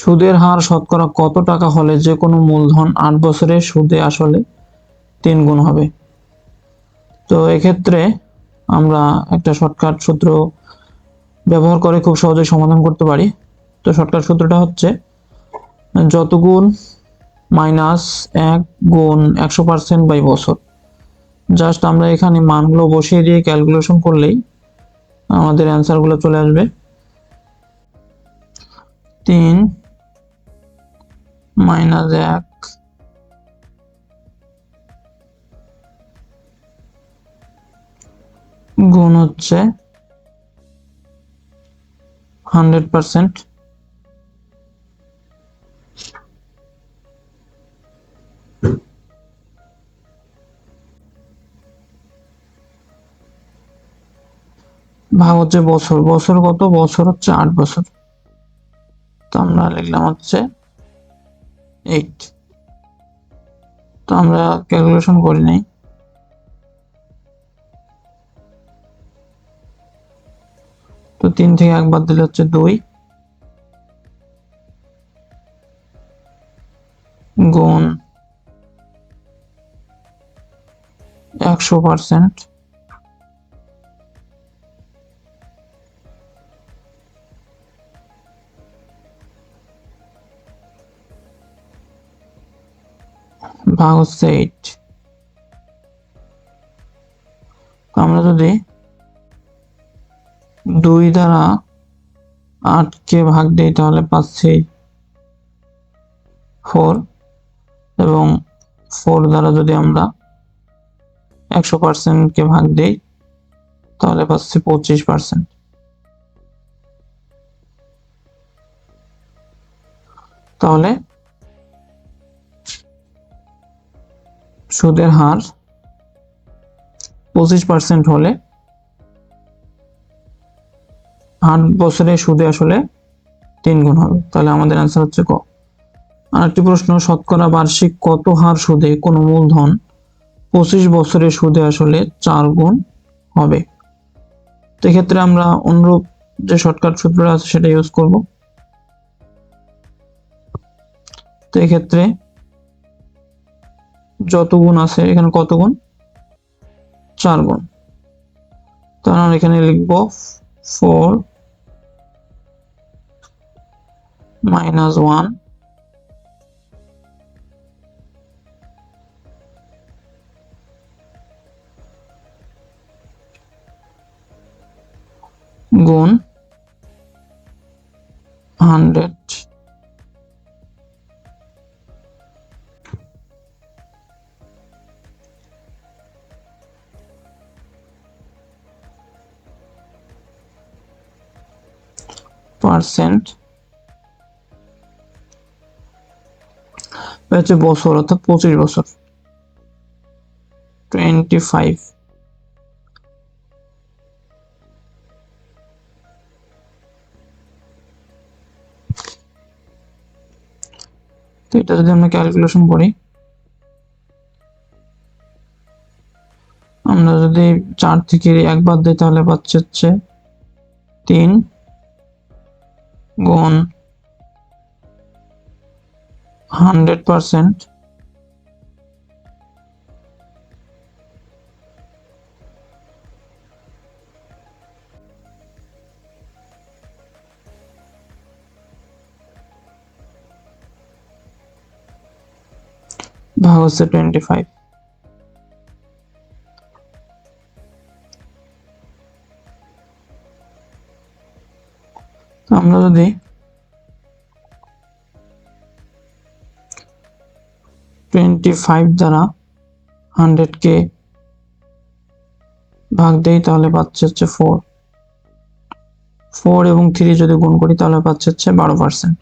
সুদের হার শতকরা কত টাকা হলে যে কোনো মূলধন আট বছরে সুদে আসলে তিন গুণ হবে? তো এক্ষেত্রে আমরা একটা শর্টকাট সূত্র ব্যবহার করে খুব সহজে সমাধান করতে পারি। তো শর্টকাট সূত্রটা হচ্ছে, যত গুণ মাইনাস এক গুণ একশো পার্সেন্ট বাই বছর। জাস্ট আমরা এখানে মানগুলো বসিয়ে দিয়ে ক্যালকুলেশন করলেই আমাদের অ্যান্সারগুলো চলে আসবে। তিন মাইনাস এক। গুণ হচ্ছে হান্ড্রেড পার্সেন্ট। ভাগ হচ্ছে বছর। বছর কত? বছর হচ্ছে আট বছর। তো আমরা লিখলাম হচ্ছে এইট তো আমরা ক্যালকুলেশন করি নাই। তো তিন থেকে এক বাদ দিলে হচ্ছে দুই। গুণ একশো পার্সেন্ট হচ্ছে এইট আমরা যদি দুই দ্বারা আটকে ভাগ দিই, তাহলে পাচ্ছি ফোর এবং ফোর দ্বারা যদি আমরা একশো পার্সেন্টকে ভাগ দিই, তাহলে পাচ্ছি পঁচিশ পার্সেন্ট তাহলে সুদের হার পঁচিশ পার্সেন্ট হলে, আট বছরে সুদে আসলে তিন গুণ হবে। তাহলে আমাদের অ্যান্সার হচ্ছে ক। আরেকটি প্রশ্ন, শতকরা বার্ষিক কত হার সুদে কোনো মূলধন পঁচিশ বছরে সুদে আসলে চার গুণ হবে? তো এক্ষেত্রে আমরা অনুরূপ যে শর্টকাট সূত্রটা আছে সেটা ইউজ করব। তো এক্ষেত্রে যত গুণ আছে, এখানে কত গুণ? চার গুণ। তাহলে আমরা এখানে লিখব ফোর মাইনাস ওয়ান। গুণ হান্ড্রেড। পার্সেন্ট। হচ্ছে বছর, অর্থাৎ পঁচিশ বছর। টোয়েন্টি ফাইভ তো এটা যদি আমরা ক্যালকুলেশন করি, আমরা যদি চার থেকে একবার দিই, তাহলে পাচ্ছে হচ্ছে তিন। গুণ হান্ড্রেড পার্সেন্ট। ভাগ হচ্ছে টোয়েন্টি ফাইভ আমরা যদি টোয়েন্টি ফাইভ দ্বারা হান্ড্রেড কে ভাগ দেই, তাহলে পাচ্ছে হচ্ছে ফোর ফোর এবং থ্রি যদি গুণ করি, তাহলে পাচ্ছে হচ্ছে বারো পার্সেন্ট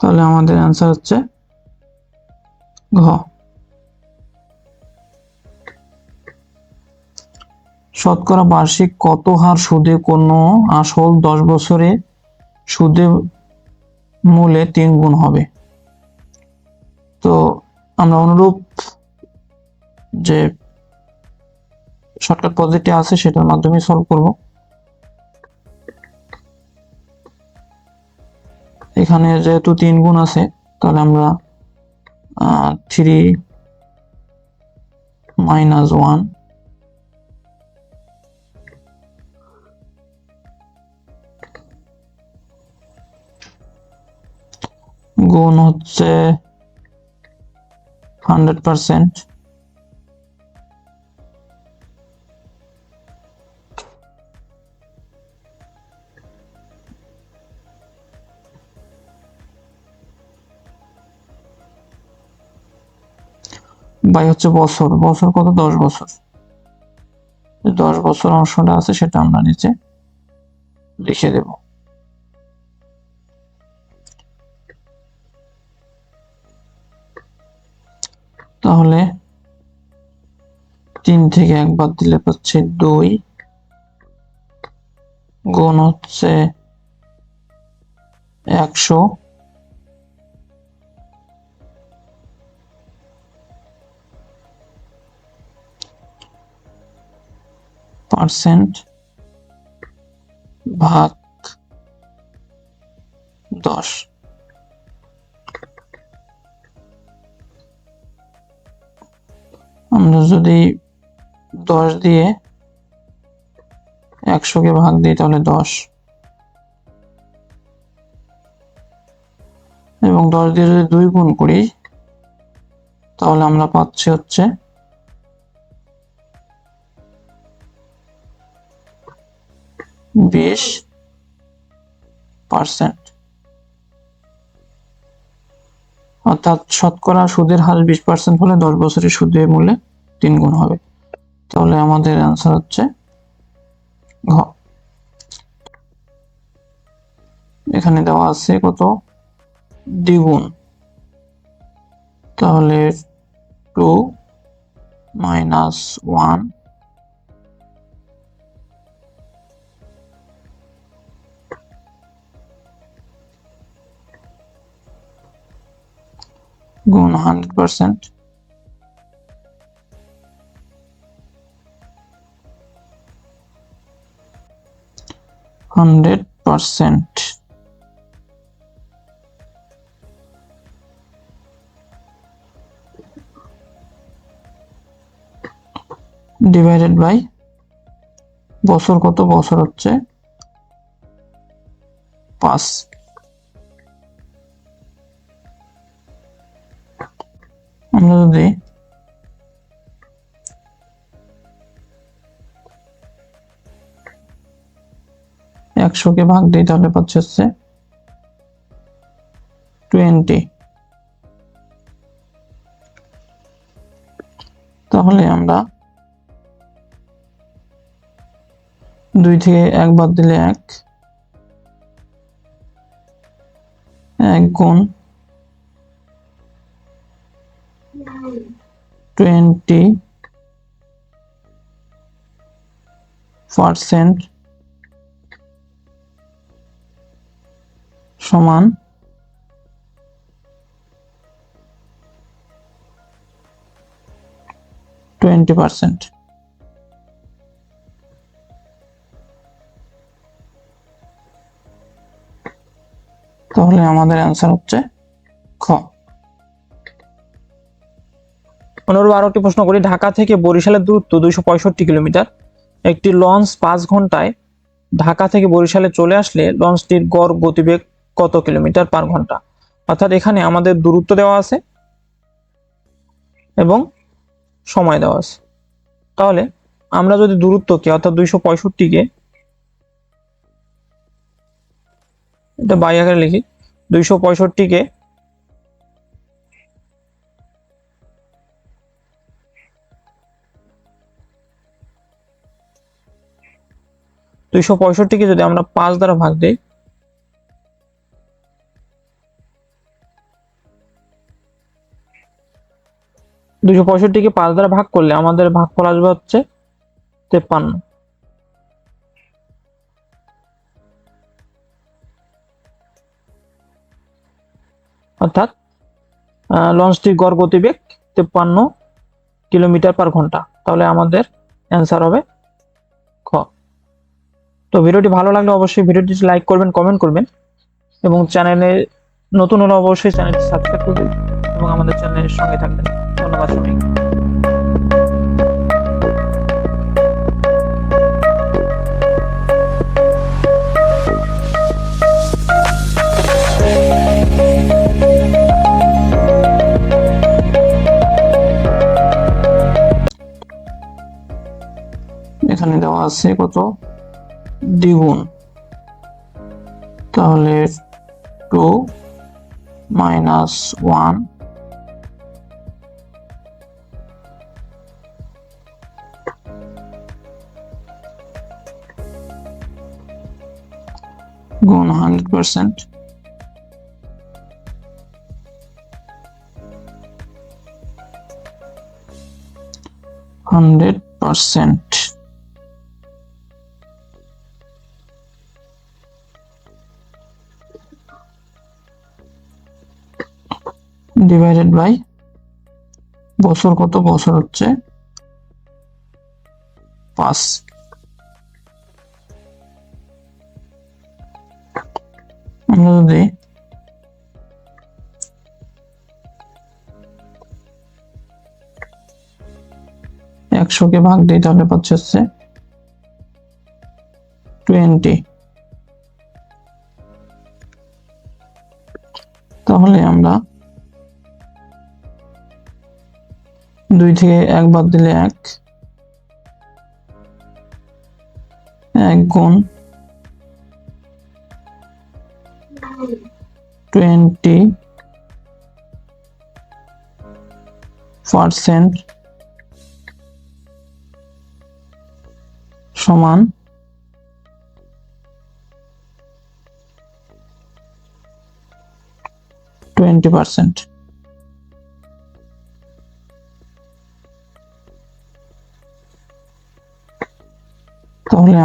তাহলে আমাদের অ্যান্সার হচ্ছে ঘ। শতকরা বার্ষিক কত হার সুদে কোনো আসল দশ বছরে সুদে মূলে তিন গুণ হবে? তো আমরা অনুরূপ যে শর্টকাট পদ্ধতি আছে সেটার মাধ্যমে সলভ করব। এখানে যেহেতু তিন গুণ আছে তাহলে আমরা থ্রি মাইনাস ওয়ান গুণ হচ্ছে হান্ড্রেড পার্সেন্ট বাই হচ্ছে বছর বছর কত? দশ বছর। দশ বছর অংশটা আছে সেটা আমরা নিচে লিখে দেব। তাহলে তিন থেকে একবার দিলে পাচ্ছি দুই। গুণ হচ্ছে একশো। পার্সেন্ট ভাগ দশ। আমরা যদি দশ দিয়ে একশোকে ভাগ দিই তাহলে দশ। এবং দশ দিয়ে যদি দুই গুণ করি তাহলে আমরা পাচ্ছি হচ্ছে বিশ। পার্সেন্ট। অর্থাৎ শতকরা সুদের হার বিশ পার্সেন্ট হলে দশ বছরের সুদের মূল্যে তিন গুণ হবে। তাহলে আমাদের অ্যান্সার হচ্ছে ঘ। এখানে দেওয়া আছে কত? দ্বিগুণ। তাহলে টু মাইনাস ওয়ান গুণ hundred percent hundred percent divided by বছর কত? বছর হচ্ছে পাঁচ। আমরা যদি একশোকে ভাগ দিই তাহলে পাচ্ছে টোয়েন্টি তাহলে আমরা দুই থেকে এক বাদ দিলে এক এক গুণ টোয়েন্টি পার্সেন্ট সমান টোয়েন্টি পার্সেন্ট তাহলে আমাদের অ্যান্সার হচ্ছে অনুরূপ আরও একটি প্রশ্ন করি। ঢাকা থেকে বরিশালের দূরত্ব দুইশো পঁয়ষট্টি কিলোমিটার। একটি লঞ্চ পাঁচ ঘন্টায় ঢাকা থেকে বরিশালে চলে আসলে লঞ্চটির গড় গতিবেগ কত কিলোমিটার পার ঘণ্টা? অর্থাৎ এখানে আমাদের দূরত্ব দেওয়া আছে এবং সময় দেওয়া আছে। তাহলে আমরা যদি দূরত্বকে অর্থাৎ দুইশো পঁয়ষট্টিকে এটা বাই আকারে লিখি, দুইশো পঁয়ষট্টিকে দুইশো পঁয়ষট্টিকে যদি আমরা পাঁচ দ্বারা ভাগ দিই, দুইশো পঁয়ষট্টিকে পাঁচ দ্বারা ভাগ করলে আমাদের ভাগফল আসবে হচ্ছে তেপ্পান্ন। অর্থাৎ লঞ্চটির গড় গতিবেগ তেপ্পান্ন কিলোমিটার পার ঘণ্টা। তাহলে আমাদের অ্যান্সার হবে তো ভিডিওটি ভালো লাগলে অবশ্যই ভিডিওটি লাইক করবেন কমেন্ট করবেন এবং চ্যানেলে নতুন হলে অবশ্যই চ্যানেলটি সাবস্ক্রাইব করবেন এবং আমাদের চ্যানেলের সঙ্গে থাকবেন। ধন্যবাদ সবাইকে। এখানে দেওয়া আছে কত? দ্বিগুণ। তাহলে টু মাইনাস ওয়ান গুণ hundred percent. Hundred percent. Divided by বছর কত? বছর হচ্ছে পাঁচ। আমরা যদি একশোকে ভাগ দিই, তাহলে পাচ্ছে হচ্ছে টোয়েন্টি তাহলে আমরা দুই থেকে এক বাদ দিলে এক। এক গুণ টোয়েন্টি পার্সেন্ট সমান টোয়েন্টি পার্সেন্ট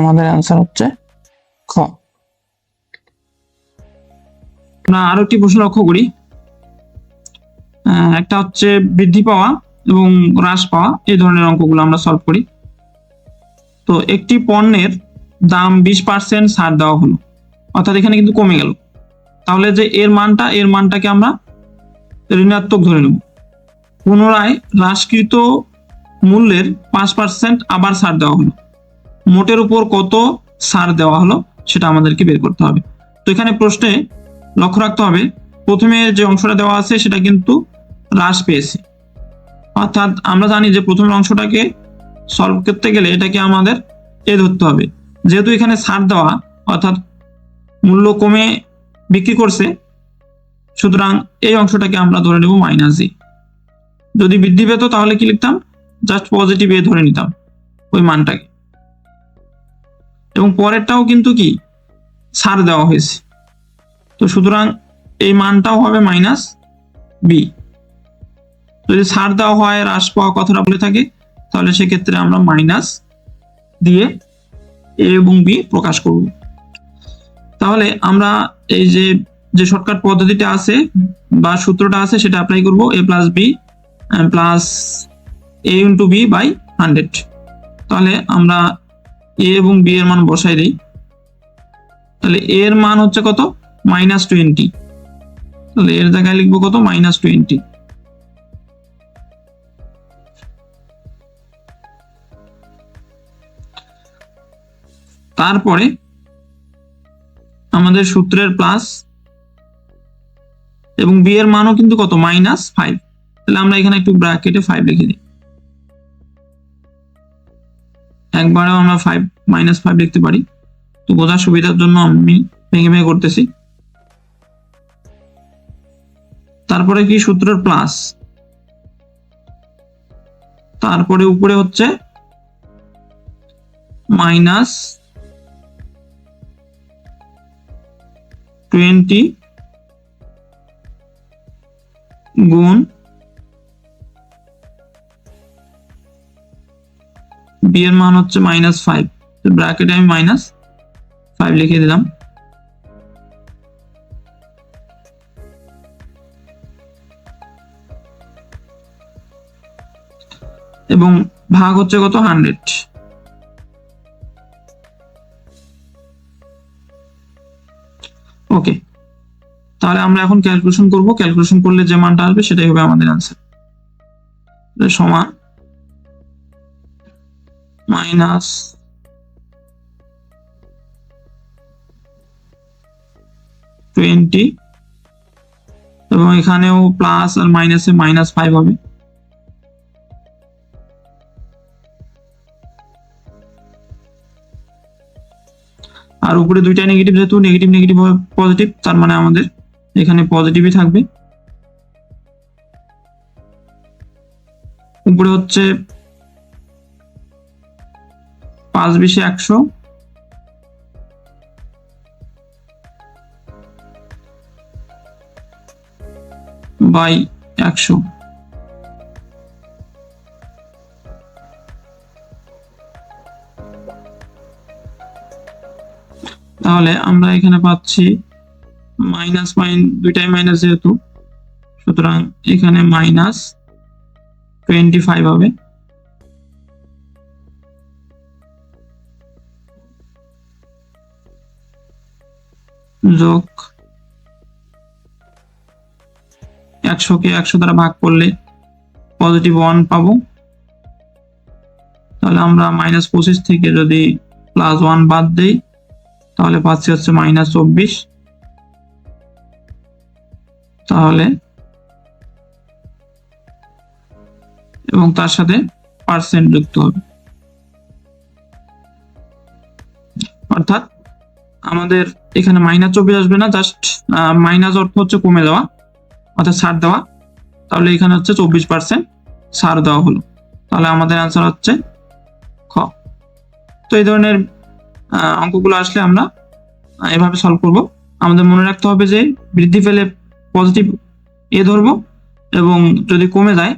আমাদের অ্যান্সার হচ্ছে খ। আমরা আরও একটি প্রশ্ন লক্ষ্য করি। একটা হচ্ছে বৃদ্ধি পাওয়া এবং হ্রাস পাওয়া, এই ধরনের অঙ্কগুলো আমরা সলভ করি। তো একটি পণ্যের দাম বিশ পার্সেন্ট ছাড় দেওয়া হলো, অর্থাৎ এখানে কিন্তু কমে গেল। তাহলে যে এর মানটা, এর মানটাকে আমরা ঋণাত্মক ধরে নেব। পুনরায় হ্রাসকৃত মূল্যের পাঁচ পার্সেন্ট আবার ছাড় দেওয়া হলো। মোটের উপর কত সার দেওয়া হলো সেটা আমাদেরকে বের করতে হবে। তো এখানে প্রশ্নে লক্ষ্য রাখতে হবে, প্রথমে যে অংশটা দেওয়া আছে সেটা কিন্তু হ্রাস পেয়েছে। অর্থাৎ আমরা জানি যে প্রথমের অংশটাকে সলভ করতে গেলে এটাকে আমাদের এ ধরতে হবে। যেহেতু এখানে সার দেওয়া, অর্থাৎ মূল্য কমে বিক্রি করছে, সুতরাং এই অংশটাকে আমরা ধরে নেব মাইনাস জি যদি বৃদ্ধি পেত তাহলে কি লিখতাম? জাস্ট পজিটিভ এ ধরে নিতাম ওই মানটাকে। এবং পরেরটাও কিন্তু কি? ছাড় দেওয়া হয়েছে। তো সুতরাং এই মানটাও হবে মাইনাস বি যদি ছাড় দেওয়া হয়, হ্রাস পাওয়া কথাটা বলে থাকে, তাহলে সেক্ষেত্রে আমরা মাইনাস দিয়ে এ এবং বি প্রকাশ করব। তাহলে আমরা এই যে যে শর্টকাট পদ্ধতিটা আছে বা সূত্রটা আছে, সেটা অ্যাপ্লাই করব A plus B plus A into B by hundred তাহলে আমরা এ এবং বি এর মান বসাই দিই। তাহলে এর মান হচ্ছে কত? Minus twenty. তাহলে এর জায়গায় লিখব কত? Minus twenty. তারপরে আমাদের সূত্রের প্লাস এবং বি এর মানও কিন্তু কত? Minus five. তাহলে আমরা এখানে একটু ব্র্যাকেটে ফাইভ লিখে দিই। একবারেও আমরা ফাইভ মাইনাস ফাইভ লিখতে পারি। তো বোঝার সুবিধার জন্য আমি ভেঙে ভেঙে করতেছি। তারপরে কি? সূত্রের প্লাস তারপরে উপরে হচ্ছে মাইনাস টোয়েন্টি গুণ বি এর মান হচ্ছে মাইনাস ফাইভ তো ব্র্যাকেটে আমি মাইনাস ফাইভ লিখে দিলাম। এবং ভাগ হচ্ছে কত? হান্ড্রেড ওকে তাহলে আমরা এখন ক্যালকুলেশন করব। ক্যালকুলেশন করলে যে মানটা আসবে সেটাই হবে আমাদের आंसर সমান মাইনাস টোয়েন্টি। এবং এখানেও প্লাস আর মাইনাসে মাইনাস ফাইভ হবে। আর উপরে দুইটা নেগেটিভ যেহেতু নেগেটিভ নেগেটিভ হবে পজিটিভ তার মানে আমাদের এখানে পজিটিভই থাকবে। উপরে হচ্ছে পাঁচ বিশে একশো। বাই একশো। তাহলে আমরা এখানে পাচ্ছি মাইনাস মাইন, দুইটাই মাইনাস যেহেতু, সুতরাং এখানে মাইনাস টোয়েন্টি ফাইভ হবে। যোগ একশোকে একশো দ্বারা ভাগ করলে পজিটিভ ওয়ান পাবো। তাহলে আমরা মাইনাস পঁচিশ থেকে যদি প্লাস ওয়ান বাদ দেই, তাহলে পাচ্ছি হচ্ছে মাইনাস চব্বিশ। তাহলে এবং তার সাথে পার্সেন্ট যুক্ত হবে। অর্থাৎ আমাদের এখানে মাইনাস চব্বিশ আসবে না জাস্ট মাইনাস অর্থ হচ্ছে কমে দেওয়া, অর্থাৎ ছাড় দেওয়া। তাহলে এখানে হচ্ছে চব্বিশ পার্সেন্ট ছাড় দেওয়া হলো। তাহলে আমাদের আনসার হচ্ছে খ। তো এই ধরনের অঙ্কগুলো আসলে আমরা এভাবে সলভ করব। আমাদের মনে রাখতে হবে যে বৃদ্ধি পেলে পজিটিভ এ ধরবো এবং যদি কমে যায়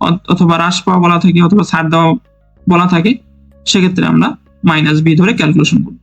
অথ- অথবা হ্রাস পাওয়া বলা থাকে অথবা ছাড় দেওয়া বলা থাকে, সেক্ষেত্রে আমরা মাইনাস বি ধরে ক্যালকুলেশন করব।